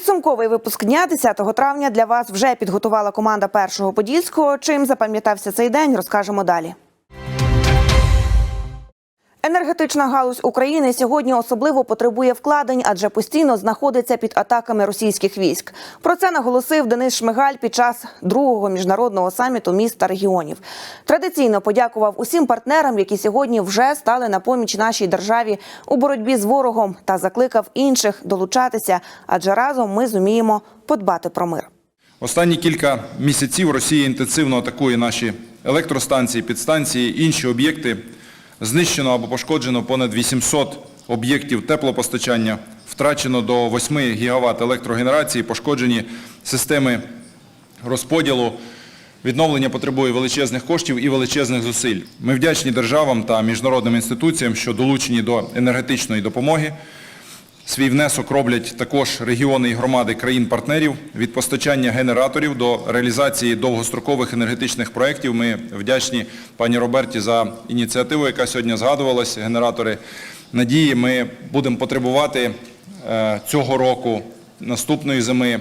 Підсумковий випуск дня 10 травня для вас вже підготувала команда першого подільського. Чим запам'ятався цей день, розкажемо далі. Енергетична галузь України сьогодні особливо потребує вкладень, адже постійно знаходиться під атаками російських військ. Про це наголосив Денис Шмигаль під час другого міжнародного саміту міст та регіонів. Традиційно подякував усім партнерам, які сьогодні вже стали на поміч нашій державі у боротьбі з ворогом, та закликав інших долучатися, адже разом ми зуміємо подбати про мир. Останні кілька місяців Росія інтенсивно атакує наші електростанції, підстанції, інші об'єкти. Знищено або пошкоджено понад 800 об'єктів теплопостачання, втрачено до 8 гігават електрогенерації, пошкоджені системи розподілу. Відновлення потребує величезних коштів і величезних зусиль. Ми вдячні державам та міжнародним інституціям, що долучені до енергетичної допомоги. Свій внесок роблять також регіони і громади країн-партнерів від постачання генераторів до реалізації довгострокових енергетичних проєктів. Ми вдячні пані Роберті за ініціативу, яка сьогодні згадувалась. Генератори надії. Ми будемо потребувати е, цього року, наступної зими,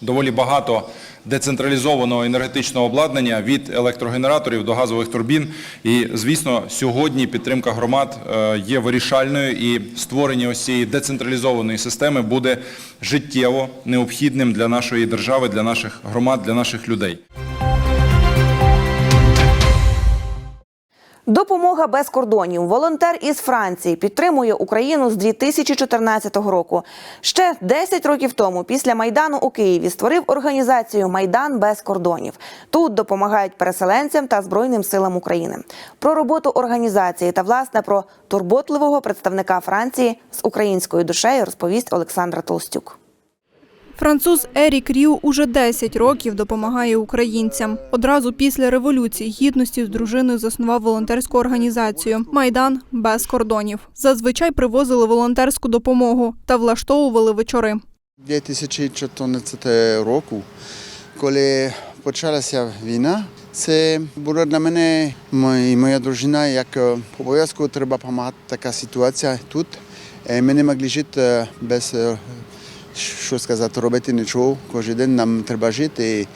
доволі багато децентралізованого енергетичного обладнання від електрогенераторів до газових турбін. І, звісно, сьогодні підтримка громад е, є вирішальною і створення ось цієї децентралізованої системи буде життєво необхідним для нашої держави, для наших громад, для наших людей. Допомога без кордонів. Волонтер із Франції підтримує Україну з 2014 року. Ще 10 років тому, після майдану у Києві, створив організацію Майдан без кордонів. Тут допомагають переселенцям та збройним силам України. Про роботу організації та власне про турботливого представника Франції з українською душею розповість Олександра Толстюк. Француз Ерік Ріу уже 10 років допомагає українцям. Одразу після революції гідності з дружиною заснував волонтерську організацію Майдан без кордонів. Зазвичай привозили волонтерську допомогу та влаштовували вечори. 2014 року, коли почалася війна, це було для мене і моя дружина, як е, обов'язково треба допомагати така ситуація тут. Е, Ми не могли жити е, без, що сказати, робити нічого. Кожен день нам треба жити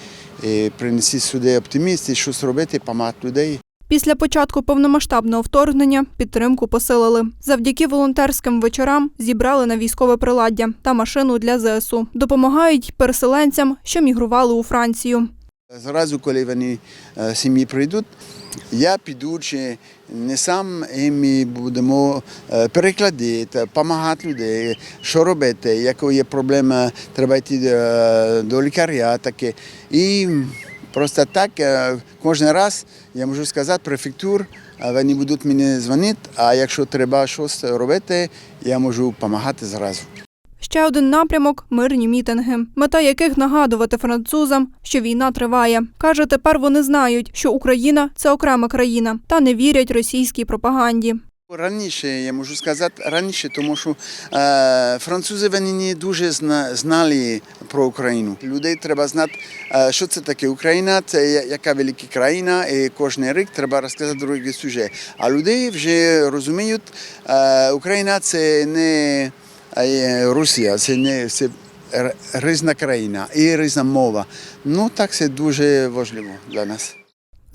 і, принести сюди оптиміст, і щось робити, допомагати людей. Після початку повномасштабного вторгнення підтримку посилили. Завдяки волонтерським вечорам зібрали на військове приладдя та машину для ЗСУ. Допомагають переселенцям, що мігрували у Францію. Зразу, коли вони е, сім'ї прийдуть, я піду чи не сам, і ми будемо е, перекладати, допомагати людей, що робити, яка є проблема, треба йти е, до лікаря. Таке. І просто так е, кожен раз я можу сказати, префектур, вони будуть мені дзвонити, а якщо треба щось робити, я можу допомагати зразу. Ще один напрямок мирні мітинги, мета яких нагадувати французам, що війна триває. Каже, тепер вони знають, що Україна це окрема країна, та не вірять російській пропаганді. Раніше я можу сказати раніше, тому що е, французи вони не дуже зна, знали про Україну. Людей треба знати, е, що це таке Україна, це яка велика країна, і кожен рік треба розказати другий сюжет. А люди вже розуміють, е, Україна це не Росія, це не це різна країна і різна мова. Ну так це дуже важливо для нас.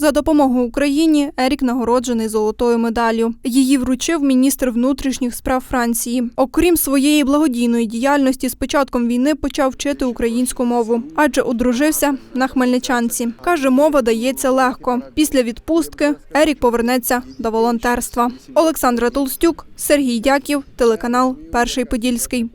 За допомогу Україні Ерік нагороджений золотою медаллю. Її вручив міністр внутрішніх справ Франції. Окрім своєї благодійної діяльності, з початком війни почав вчити українську мову, адже одружився на хмельничанці. Каже, мова дається легко. Після відпустки Ерік повернеться до волонтерства. Олександра Толстюк, Сергій Дяків, телеканал Перший Подільський.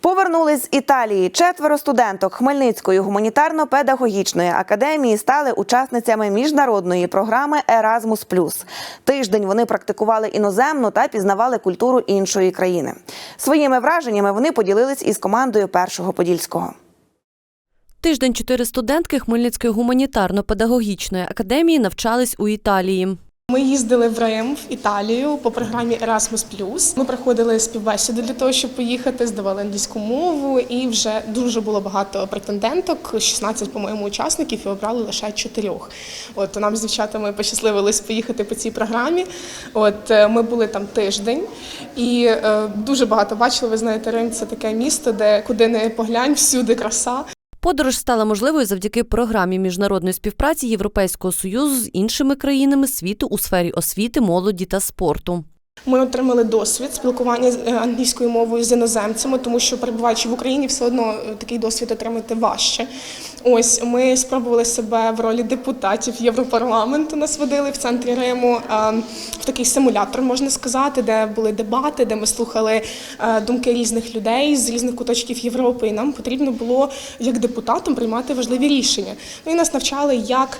Повернулись з Італії. Четверо студенток Хмельницької гуманітарно-педагогічної академії стали учасницями міжнародної програми Erasmus+. Тиждень вони практикували іноземну та пізнавали культуру іншої країни. Своїми враженнями вони поділились із командою першого подільського. Тиждень чотири студентки Хмельницької гуманітарно-педагогічної академії навчались у Італії. Ми їздили в Рим, в Італію по програмі Erasmus+. Ми проходили співбесіду для того, щоб поїхати, здавали англійську мову, і вже дуже було багато претенденток, 16, по-моєму, учасників, і обрали лише чотирьох. От нам з дівчатами пощасливилось поїхати по цій програмі. От е, ми були там тиждень, і е, дуже багато бачили. Ви знаєте, Рим це таке місто, де куди не поглянь, всюди краса. Подорож стала можливою завдяки програмі міжнародної співпраці Європейського союзу з іншими країнами світу у сфері освіти, молоді та спорту. Ми отримали досвід спілкування е, англійською мовою з іноземцями, тому що перебуваючи в Україні, все одно е, такий досвід отримати важче. Ось ми спробували себе в ролі депутатів Європарламенту. Нас водили в центрі Риму е, в такий симулятор, можна сказати, де були дебати, де ми слухали думки різних людей з різних куточків Європи. І нам потрібно було як депутатам приймати важливі рішення. Ну і нас навчали, як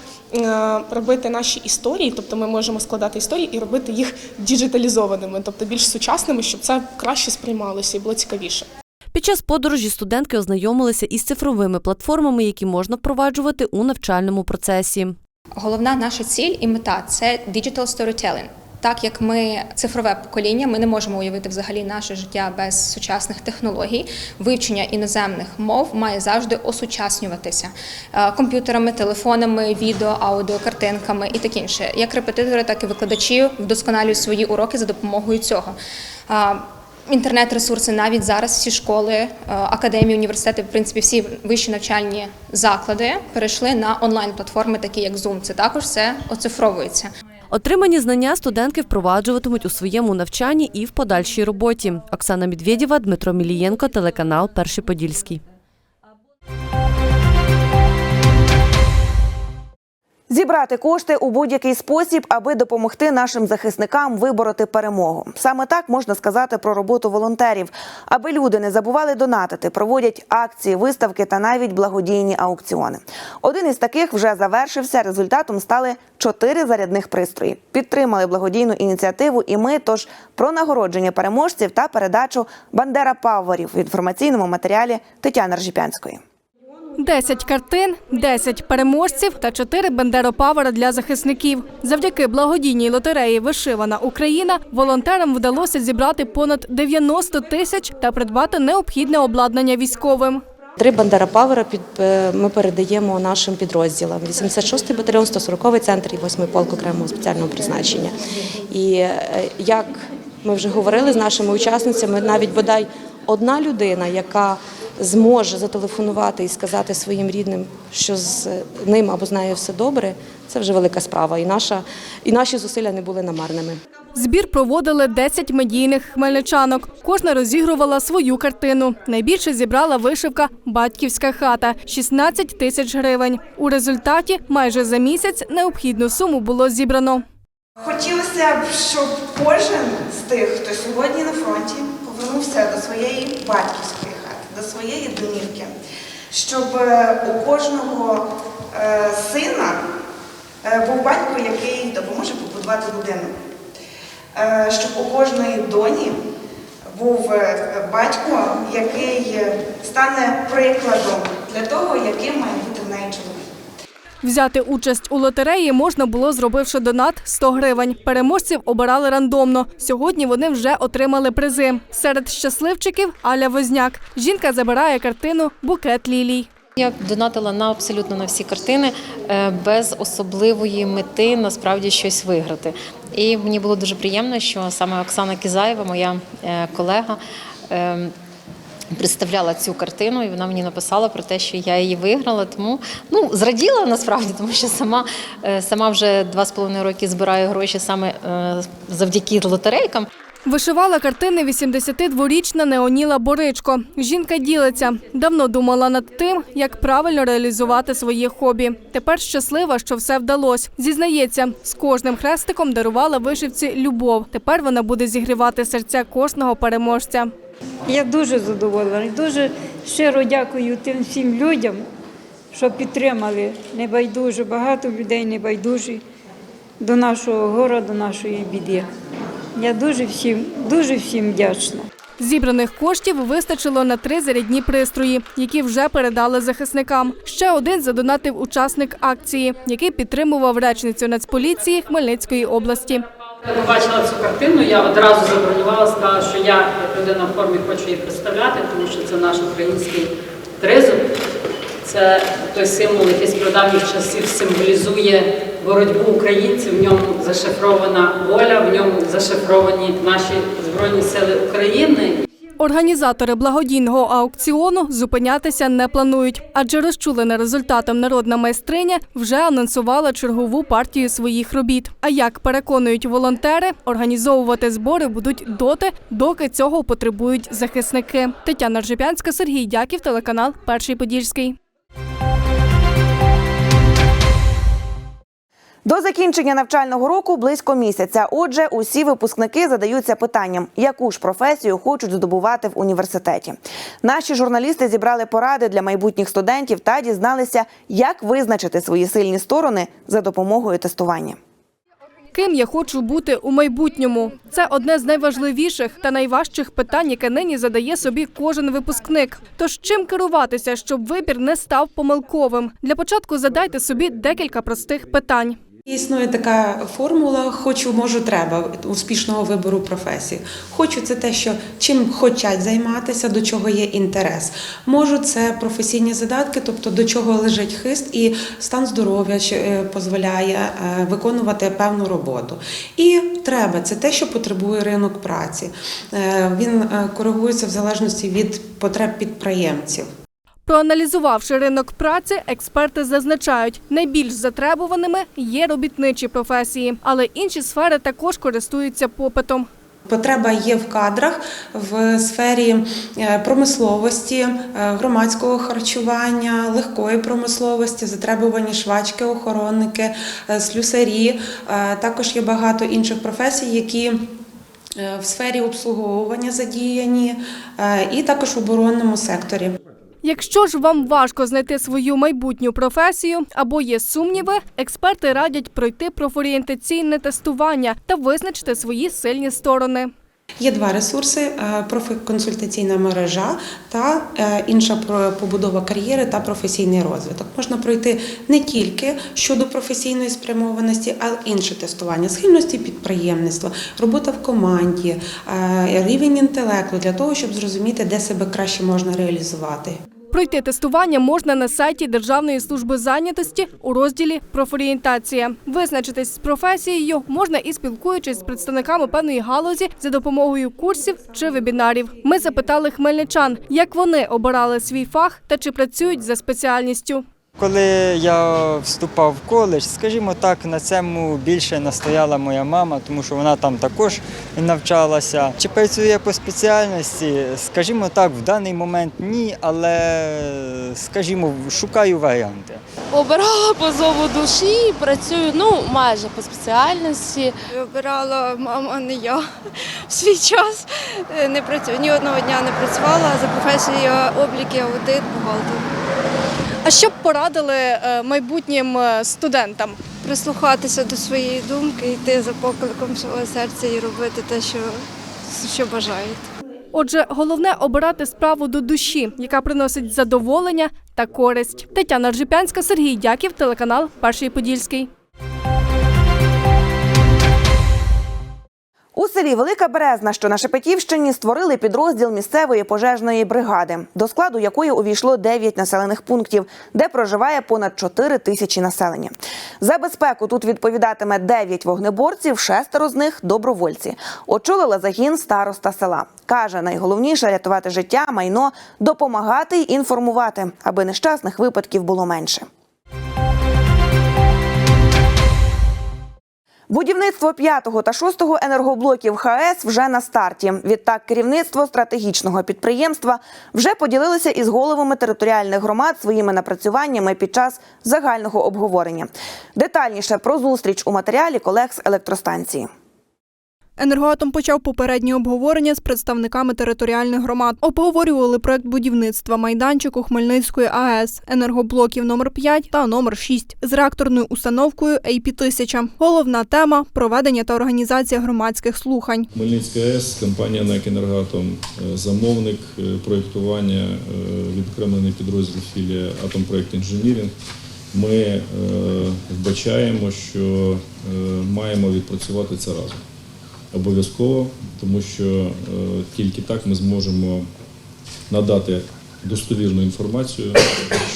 робити наші історії, тобто ми можемо складати історії і робити їх діджиталізованими, тобто більш сучасними, щоб це краще сприймалося і було цікавіше. Під час подорожі студентки ознайомилися із цифровими платформами, які можна впроваджувати у навчальному процесі. Головна наша ціль і мета це digital storytelling. Так як ми цифрове покоління, ми не можемо уявити взагалі наше життя без сучасних технологій. Вивчення іноземних мов має завжди осучаснюватися Е, комп'ютерами, телефонами, відео, аудіо, картинками і таке інше. Як репетитори, так і викладачі вдосконалюють свої уроки за допомогою цього. Е, Інтернет-ресурси навіть зараз всі школи, е, академії, університети, в принципі, всі вищі навчальні заклади перейшли на онлайн-платформи, такі як Zoom. Це також все оцифровується. Отримані знання студентки впроваджуватимуть у своєму навчанні і в подальшій роботі. Оксана Медведєва, Дмитро Мілієнко, телеканал Перший Подільський. Зібрати кошти у будь-який спосіб, аби допомогти нашим захисникам вибороти перемогу. Саме так можна сказати про роботу волонтерів. Аби люди не забували донатити, проводять акції, виставки та навіть благодійні аукціони. Один із таких вже завершився. Результатом стали чотири зарядних пристрої. Підтримали благодійну ініціативу. І ми тож про нагородження переможців та передачу Бандера Паверів в інформаційному матеріалі Тетяни Ржіпянської. 10 картин, 10 переможців та 4 бендеропавера для захисників. Завдяки благодійній лотереї Вишивана Україна волонтерам вдалося зібрати понад 90 тисяч та придбати необхідне обладнання військовим. Три Бандера Павера під, е, ми передаємо нашим підрозділам. 86-й батальйон, 140-й центр і 8-й полк окремого спеціального призначення. І е, як ми вже говорили з нашими учасницями, навіть бодай одна людина, яка зможе зателефонувати і сказати своїм рідним, що з ним або з нею все добре, це вже велика справа. І, наша, і наші зусилля не були намарними. Збір проводили 10 медійних хмельничанок. Кожна розігрувала свою картину. Найбільше зібрала вишивка Батьківська хата 16 тисяч гривень. У результаті майже за місяць необхідну суму було зібрано. Хотілося б, щоб кожен з тих, хто сьогодні на фронті, повернувся до своєї батьківської до своєї домівки, щоб е, у кожного е, сина е, був батько, який допоможе побудувати людину, щоб у кожної доні був батько, який стане прикладом для того, яким має бути. Взяти участь у лотереї можна було, зробивши донат 100 гривень. Переможців обирали рандомно. Сьогодні вони вже отримали призи. Серед щасливчиків Аля Возняк. Жінка забирає картину Букет лілій. Я донатила на абсолютно на всі картини е, без особливої мети насправді щось виграти. І мені було дуже приємно, що саме Оксана Кізаєва, моя е, колега, е, представляла цю картину, і вона мені написала про те, що я її виграла. Тому ну зраділа насправді, тому що сама, е, сама вже два з половиною роки збираю гроші саме е, завдяки лотерейкам. Вишивала картини 82-річна Неоніла Боричко. Жінка ділиться. Давно думала над тим, як правильно реалізувати своє хобі. Тепер щаслива, що все вдалося. Зізнається, з кожним хрестиком дарувала вишивці любов. Тепер вона буде зігрівати серця кожного переможця. Я дуже задоволена. і Дуже щиро дякую тим всім людям, що підтримали небайдуже, багато людей небайдужі до нашого городу, до нашої біди. Я дуже всім, дуже всім вдячна. Зібраних коштів вистачило на три зарядні пристрої, які вже передали захисникам. Ще один задонатив учасник акції, який підтримував речницю Нацполіції Хмельницької області. Я побачила цю картину, я одразу забронювала, сказала, що я, як людина в формі, хочу її представляти, тому що це наш український тризуб. Це той символ, який з прадавніх часів символізує боротьбу українців. В ньому зашифрована воля, в ньому зашифровані наші Збройні Сили України. Організатори благодійного аукціону зупинятися не планують, адже розчулена результатом народна майстриня вже анонсувала чергову партію своїх робіт. А як переконують волонтери, організовувати збори будуть доти, доки цього потребують захисники. Тетяна Ржепянська, Сергій Дяків, телеканал Перший Подільський. До закінчення навчального року близько місяця. Отже, усі випускники задаються питанням, яку ж професію хочуть здобувати в університеті. Наші журналісти зібрали поради для майбутніх студентів та дізналися, як визначити свої сильні сторони за допомогою тестування. Ким я хочу бути у майбутньому? Це одне з найважливіших та найважчих питань, яке нині задає собі кожен випускник. Тож чим керуватися, щоб вибір не став помилковим? Для початку задайте собі декілька простих питань. Існує така формула хочу, можу, треба успішного вибору професії. Хочу це те, що чим хочуть займатися, до чого є інтерес. Можу це професійні задатки, тобто до чого лежить хист і стан здоров'я е, дозволяє е, виконувати певну роботу. І треба це те, що потребує ринок праці. Е, Він коригується в залежності від потреб підприємців. Проаналізувавши ринок праці, експерти зазначають, найбільш затребуваними є робітничі професії, але інші сфери також користуються попитом. Потреба є в кадрах в сфері е, промисловості, е, громадського харчування, легкої промисловості, затребувані швачки, охоронники, е, слюсарі. Також є багато інших професій, які в сфері обслуговування задіяні, і також в оборонному секторі. Якщо ж вам важко знайти свою майбутню професію або є сумніви, експерти радять пройти профорієнтаційне тестування та визначити свої сильні сторони. Є два ресурси: е, профконсультаційна мережа та е, інша побудова кар'єри та професійний розвиток. Можна пройти не тільки щодо професійної спрямованості, а й інше тестування, схильності підприємництва, робота в команді, е, рівень інтелекту для того, щоб зрозуміти, де себе краще можна реалізувати. Пройти тестування можна на сайті Державної служби зайнятості у розділі Профорієнтація. Визначитись з професією можна і спілкуючись з представниками певної галузі за допомогою курсів чи вебінарів. Ми запитали хмельничан, як вони обирали свій фах та чи працюють за спеціальністю. Коли я вступав в коледж, скажімо так, на цьому більше настояла моя мама, тому що вона там також навчалася. Чи працює по спеціальності? Скажімо так, в даний момент ні, але скажімо, шукаю варіанти. Обирала по зову душі, працюю ну майже по спеціальності. Обирала мама, не я. В свій час е, не працюю. Ні одного дня не працювала за професією обліки, аудит, бухгалтер. А що б порадили е, майбутнім е, студентам? Прислухатися до своєї думки, йти за покликом свого серця і робити те, що, що бажають. Отже, головне обирати справу до душі, яка приносить задоволення та користь. Тетяна Ржипянська, Сергій Дяків, телеканал Перший Подільський. У селі Велика Березна, що на Шепетівщині, створили підрозділ місцевої пожежної бригади, до складу якої увійшло 9 населених пунктів, де проживає понад 4 тисячі населення. За безпеку тут відповідатиме 9 вогнеборців, шестеро з них добровольці. Очолила загін староста села. Каже, найголовніше рятувати життя, майно, допомагати й інформувати, аби нещасних випадків було менше. Будівництво п'ятого та шостого енергоблоків ХАЕС вже на старті. Відтак, керівництво стратегічного підприємства вже поділилося із головами територіальних громад своїми напрацюваннями під час загального обговорення. Детальніше про зустріч у матеріалі колег з електростанції. Енергоатом почав попереднє обговорення з представниками територіальних громад. Обговорювали проект будівництва майданчику Хмельницької АЕС, енергоблоків номер 5 та номер 6 з реакторною установкою AP-1000. Головна тема проведення та організація громадських слухань. Хмельницька АЕС, компанія НЕК «Енергоатом», е, замовник е, проєктування, е, відокремлений підрозділ філія «Атомпроект Інженірінг». Ми вбачаємо, що маємо відпрацювати це разом. Обов'язково, тому що е, тільки так ми зможемо надати достовірну інформацію,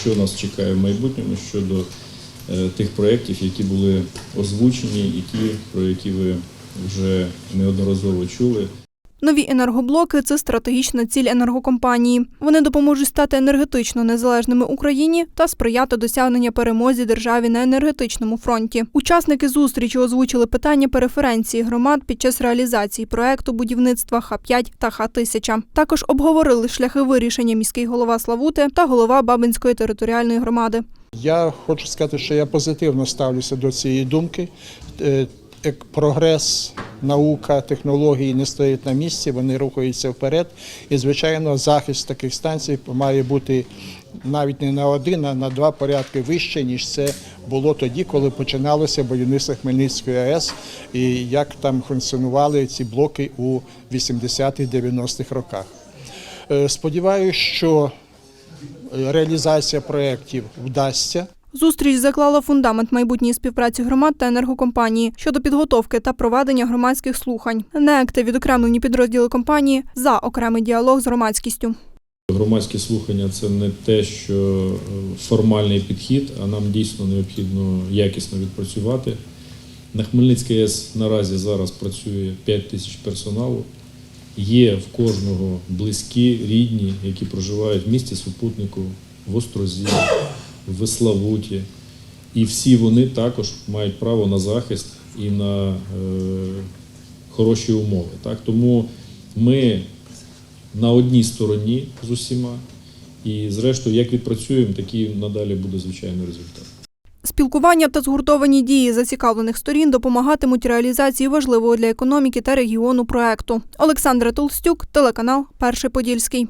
що нас чекає в майбутньому щодо е, тих проєктів, які були озвучені, і ті, про які ви вже неодноразово чули. Нові енергоблоки це стратегічна ціль енергокомпанії. Вони допоможуть стати енергетично незалежними Україні та сприяти досягнення перемозі державі на енергетичному фронті. Учасники зустрічі озвучили питання переференції громад під час реалізації проекту будівництва Х-5 та Х-1000. Також обговорили шляхи вирішення міський голова Славути та голова Бабинської територіальної громади. Я хочу сказати, що я позитивно ставлюся до цієї думки. Прогрес, наука, технології не стоять на місці, вони рухаються вперед. І, звичайно, захист таких станцій має бути навіть не на один, а на два порядки вище, ніж це було тоді, коли починалося будівництво Хмельницької АЕС і як там функціонували ці блоки у 80-х-90-х роках. Е, Сподіваюся, що реалізація проєктів вдасться. Зустріч заклала фундамент майбутньої співпраці громад та енергокомпанії щодо підготовки та проведення громадських слухань. НЕК та відокремлені підрозділи компанії за окремий діалог з громадськістю. Громадські слухання це не те, що е, формальний підхід, а нам дійсно необхідно якісно відпрацювати. На Хмельницькій АЕС наразі зараз працює 5 тисяч персоналу. Є в кожного близькі, рідні, які проживають в місті Супутнику, в Острозі, в Веславуті. І всі вони також мають право на захист і на е, хороші умови. Так? Тому ми на одній стороні з усіма. І зрештою, як відпрацюємо, такий надалі буде звичайний результат. Спілкування та згуртовані дії зацікавлених сторін допомагатимуть реалізації важливого для економіки та регіону проекту. Олександра Толстюк, телеканал Перший Подільський.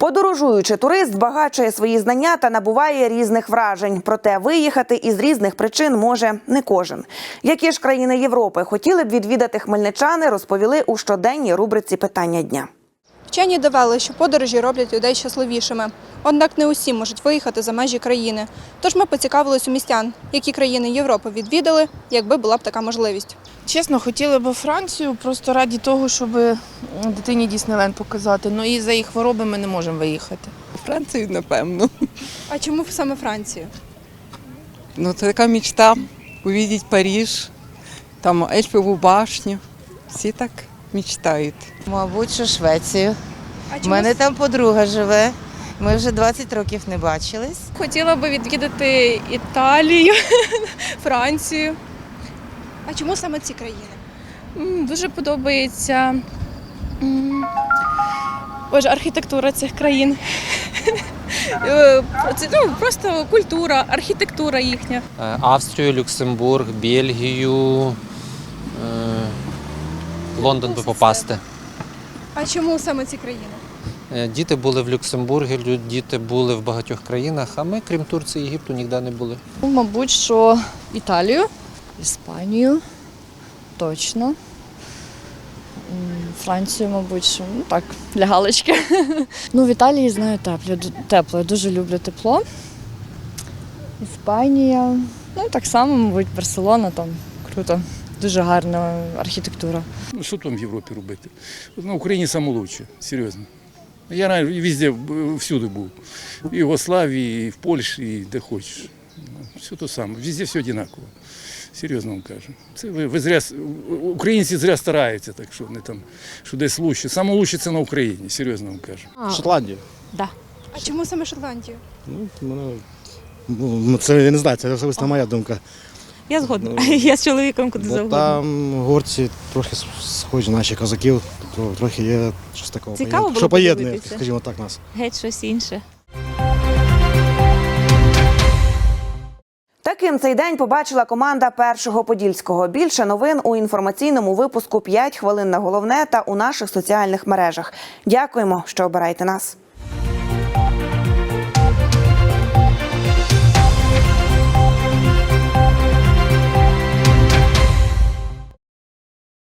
Подорожуючи, турист збагачує свої знання та набуває різних вражень. Проте виїхати із різних причин може не кожен. Які ж країни Європи хотіли б відвідати хмельничани, розповіли у щоденній рубриці питання дня. Вчені довели, що подорожі роблять людей щасливішими. Однак не усі можуть виїхати за межі країни. Тож ми поцікавились у містян, які країни Європи відвідали, якби була б така можливість. Чесно, хотіли б Францію просто раді того, щоб дитині Діснейленд показати. Ну і за їх хвороби ми не можемо виїхати. Францію, напевно. А чому саме Францію? Ну, це така мечта увидеть Париж, там Ельфову башню. Всі так мечтають. Мабуть, що Швецію. У мене там подруга живе. Ми вже 20 років не бачились. Хотіла би відвідати Італію, Францію. А чому саме ці країни? М, Дуже подобається м, Боже, архітектура цих країн. Е, це, ну, просто культура, архітектура їхня. Е, Австрію, Люксембург, Бельгію, е, Лондон би попасти. А чому саме ці країни? Е, Діти були в Люксембургі, лю- діти були в багатьох країнах, а ми, крім Турції, Єгипту, ніде не були. Мабуть, що Італію, Іспанію, точно. Францію, мабуть, що ну, так, для галочки. ну, в Італії знаю тепло, тепло. Я дуже люблю тепло. Іспанія. Ну, так само, мабуть, Барселона там круто. Дуже гарна архітектура. Ну, що там в Європі робити? На Україні найкраще, серйозно. Я везде, всюди був. І в Югославії, і в Польщі, і де хочеш. Все то саме, везде все однаково. Серйозно вам кажу. Це ви, ви зря, українці зря стараються, так що вони там, що десь лучше. Саме лучше це на Україні, серйозно вам кажу. Шотландія. Да. А чому саме Шотландію? Ну, мене, ну, це я не знаю, це особисто моя думка. Я згодна. Ну, Я з чоловіком куди Бо завгодно. там горці трохи схожі на наших козаків, то трохи є щось такого. Цікаво було що поєднує, подивитися. скажімо так, нас. Геть щось інше. Таким цей день побачила команда першого подільського. Більше новин у інформаційному випуску «5 хвилин на головне та у наших соціальних мережах. Дякуємо, що обираєте нас.